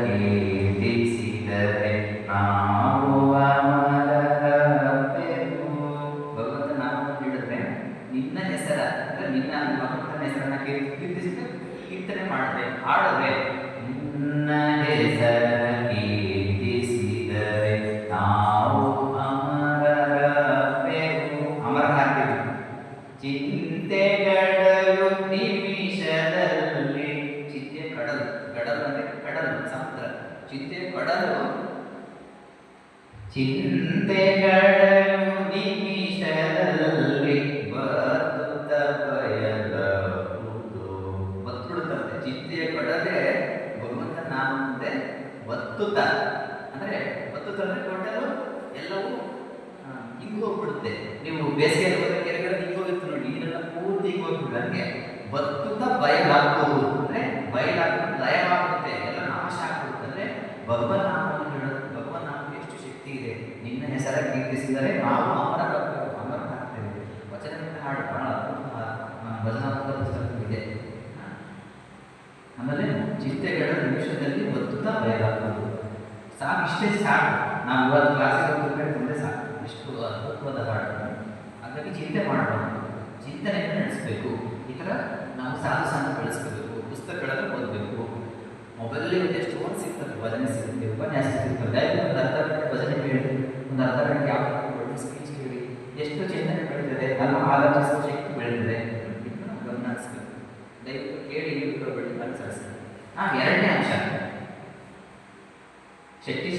ಕೀರ್ತಿಸಿದರೆ ನಾವು ಅಮರರಾಗುವೆವು. ಭಗವಂತ ನಾಮವನ್ನು ಹೇಳಿದ್ರೆ ನಿನ್ನ ಹೆಸರ ಅಂದ್ರೆ ನಿನ್ನ ಭಗವಂತನ ಹೆಸರನ್ನ ಕೀರ್ತಿ ಕೀರ್ತಿಸಿದ್ರೆ ಕೀರ್ತನೆ ಮಾಡಿದ್ರೆ ಹಾಡಿದ್ರೆ ನಿನ್ನ ಹೆಸರ ಕೀರ್ತಿಸಿದರೆ ನಾವು ಅಮರರಾಗುವೆವು ಚಿಂತೆಗಳು ಚಿಂತೆ ಕಡಲು ಚಿಂತೆಗಳು ನಿಮಿಷದಲ್ಲಿ ಬರುತ್ತ ಬಯಲಬಹುದು ಒತ್ತುಡುತ್ತಂತೆ ಚಿಂತೆಯ ಕಡಲೆ ಭಗವಂತ ನಾಮ ಮುಂದೆ ಒತ್ತುತ್ತ. ಅಂದ್ರೆ ಒತ್ತುತ್ತ ಅಂದ್ರೆ ಎಲ್ಲವೂ ಹಿಂಗ್ ನೀವು ಬೇಸಿಗೆ ಹೋದ ಕೆರೆಗಳಲ್ಲಿ ಹಿಂಗೋಗಿತ್ತು ನೋಡಿ ನೀರೆಲ್ಲ ಪೂರ್ತಿ ಹಂಗೆ. ಭಗವನ್ ನಾಮವನ್ನು ಹೇಳೋದು ಭಗವನ್ ಎಷ್ಟು ಶಕ್ತಿ ಇದೆ? ನಿನ್ನ ಹೆಸರ ಕೀರ್ತಿಸಿದರೆ ನಾವು ಅಮರ ಅಮರನಾಗ್ತೇವೆ ವಚನ ಹಾಡು, ಬಹಳ ಭಜನಾತ್ಮಕ ಪುಸ್ತಕವಿದೆ. ಆಮೇಲೆ ಚಿಂತೆಗಳ ನಿಮಿಷದಲ್ಲಿ ಒತ್ತುತ್ತಾ ಬಯಲಾಗುವುದು ಸಾಕು, ಇಷ್ಟೇ ಸಾಕು. ನಾವು ಇವತ್ತು ಕ್ಲಾಸಿಗೆ ಹೋಗ್ಬೇಕಾದ್ರೆ ತುಂಬ ಸಾಕು. ಇಷ್ಟು ಅದ್ಭುತವಾದ ಹಾಡು. ಹಾಗಾಗಿ ಚಿಂತೆ ಮಾಡಬಾರ್ದು. ಚಿಂತನೆಯನ್ನು ನಡೆಸಬೇಕು. ಈ ಥರ ನಾವು ಸಾಧು ಸಾಧನ ಬೆಳೆಸ್ಕೋಬೇಕು. ನರದರಕ್ಕೆ ಆಕೃತಿಗಳು ಸ್ಪೀಚ್ ಥಿಯರಿ ಎಷ್ಟು ಚಿಂತನೆ ಬೆಳೀತದೆ ನನ್ನ ಆಲೋಚಿಸುವ ಶಕ್ತಿ ಬೆಳೆದಿದೆ ನಾವು ದಯವಿಟ್ಟು ಕೇಳಿ ಇವುಗಳು ಬೆಳೆದು ಅನುಸರಿಸಬೇಕು ಆ, ಎರಡನೇ ಅಂಶ. ಶಕ್ತಿ